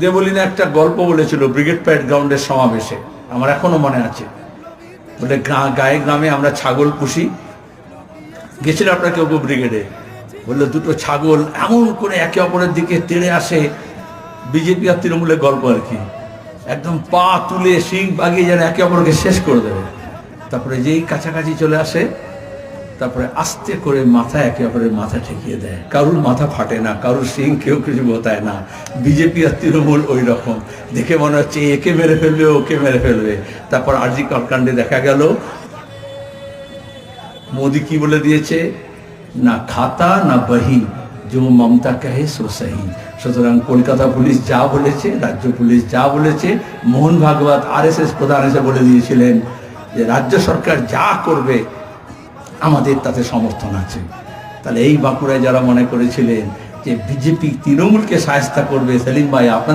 দেবলিনা একটা গল্প বলেছিল, ব্রিগেড প্যাড গ্রাউন্ডের সমাবেশে। আমার এখনও মনে আছে। বলে গায়ে গ্রামে আমরা ছাগল পুষি। গেছিল আপনার কেউ কেউ ব্রিগেডে। বলল, দুটো ছাগল এমন করে একে অপরের দিকে তেড়ে আসে। বিজেপি আর তৃণমূলের গল্প আর কি। একদম পা তুলে শিং বাগিয়ে যেন একে অপরকে শেষ করে দেবে। তারপরে যেই কাছাকাছি চলে আসে তারপরে আস্তে করে মাথা একে অপরের মাথা ঠেকিয়ে দেয়। কারুর মাথা ফাটে না, কারুর সিং কেউ কিছু বোতায় না। বিজেপি আর তৃণমূল ওই রকম দেখে মনে হচ্ছে একে মেরে ফেলবে, ওকে মেরে ফেলবে। তারপর আরজি কাণ্ডে দেখা গেল। মোদি কি বলে দিয়েছে? না খাতা, না বহি যে মমতা কাহে সো সহি সুতরাং কলকাতা পুলিশ যা বলেছে, রাজ্য পুলিশ যা বলেছে, মোহন ভাগবত আর এস এস প্রধান এসে বলে দিয়েছিলেন যে, রাজ্য সরকার যা করবে আমাদের তাতে সমর্থন আছে। তাহলে এই বাঁকুড়ায় যারা মনে করেছিলেন যে বিজেপি তৃণমূলকে সাহায্য করবে, সেলিম ভাই আপনার